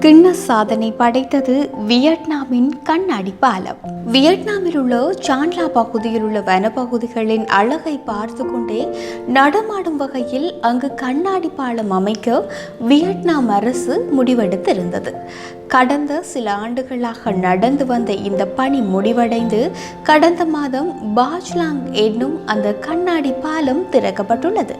கிண்ண சாதனை படைத்தது வியட்நாமின் கண்ணாடி பாலம் வியட்நாமில் உள்ள சாண்ட்லா பகுதியில் உள்ள வனப்பகுதிகளின் அழகை பார்த்து கொண்டே நடமாடும் வகையில் அங்கு கண்ணாடி பாலம் அமைக்க வியட்நாம் அரசு முடிவெடுத்திருந்தது. கடந்த சில ஆண்டுகளாக நடந்து வந்த இந்த பணி முடிவடைந்து கடந்த மாதம் பாஜ்லாங் என்னும் அந்த கண்ணாடி பாலம் திறக்கப்பட்டுள்ளது.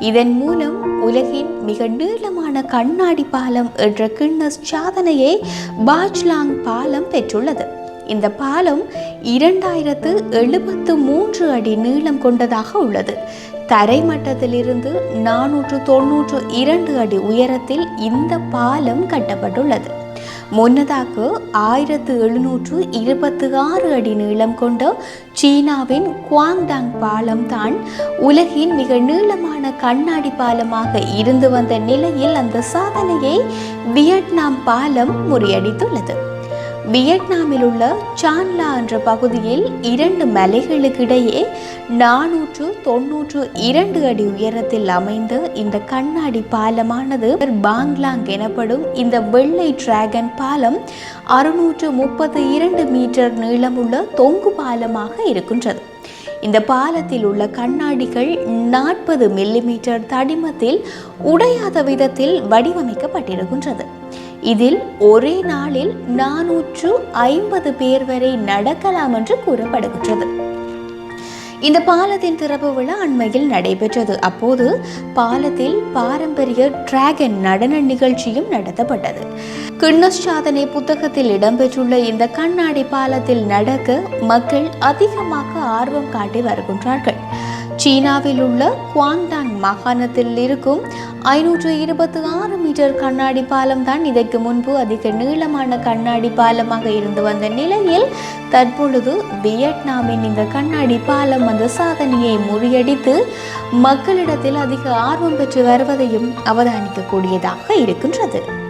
இதன் மூலம் உலகின் மிக நீளமான கண்ணாடி பாலம் என்ற கிண்ணஸ் சாதனையை பாஜ்லாங் பாலம் பெற்றுள்ளது. இந்த பாலம் இரண்டாயிரத்து எழுபத்து மூன்று அடி நீளம் கொண்டதாக உள்ளது. தரைமட்டத்திலிருந்து நானூற்று தொன்னூற்று இரண்டு அடி உயரத்தில் இந்த பாலம் கட்டப்பட்டுள்ளது. முன்னதாக ஆயிரத்து எழுநூற்று இருபத்தி ஆறு அடி நீளம் கொண்ட சீனாவின் குவாங்டாங் பாலம் தான் உலகின் மிக நீளமான கண்ணாடி பாலமாக இருந்து வந்த நிலையில் அந்த சாதனையை வியட்நாம் பாலம் முறியடித்துள்ளது. வியட்நாமில் உள்ள சான்லா என்ற பகுதியில் இரண்டு மலைகளுக்கிடையே நானூற்று தொன்னூற்று இரண்டு அடி உயரத்தில் அமைந்த இந்த கண்ணாடி பாலமானது பாங்லாங் எனப்படும் இந்த வெள்ளை டிராகன் பாலம் அறுநூற்று முப்பத்தி இரண்டு மீட்டர் நீளமுள்ள தொங்கு பாலமாக இருக்கின்றது. இந்த பாலத்தில் உள்ள கண்ணாடிகள் நாற்பது மில்லிமீட்டர் தடிமத்தில் உடையாத விதத்தில் வடிவமைக்கப்பட்டிருக்கின்றது. இதில் ஒரே நாளில் நானூற்று ஐம்பது பேர் வரை நடக்கலாம் என்று கூறப்படுகின்றது. இந்த பாலத்தின் திறப்பு விழா அண்மையில் நடைபெற்றது. அப்போது பாலத்தில் பாரம்பரிய டிராகன் நடன நிகழ்ச்சியும் நடத்தப்பட்டது. கிண்ணஸ் சாதனை புத்தகத்தில் இடம்பெற்றுள்ள இந்த கண்ணாடி பாலத்தில் நடக்க மக்கள் அதிகமாக ஆர்வம் காட்டி வருகின்றார்கள். சீனாவில் உள்ள குவாங்டாங் மாகாணத்தில் இருக்கும் ஐநூற்று இருபத்தி ஆறு மீட்டர் கண்ணாடி பாலம் தான் இதற்கு முன்பு அதிக நீளமான கண்ணாடி பாலமாக இருந்து வந்த நிலையில் தற்பொழுது வியட்நாமின் இந்த கண்ணாடி பாலம் அந்த சாதனையை முறியடித்து மக்களிடத்தில் அதிக ஆர்வம் பெற்று வருவதையும் அவதானிக்கக்கூடியதாக இருக்கின்றது.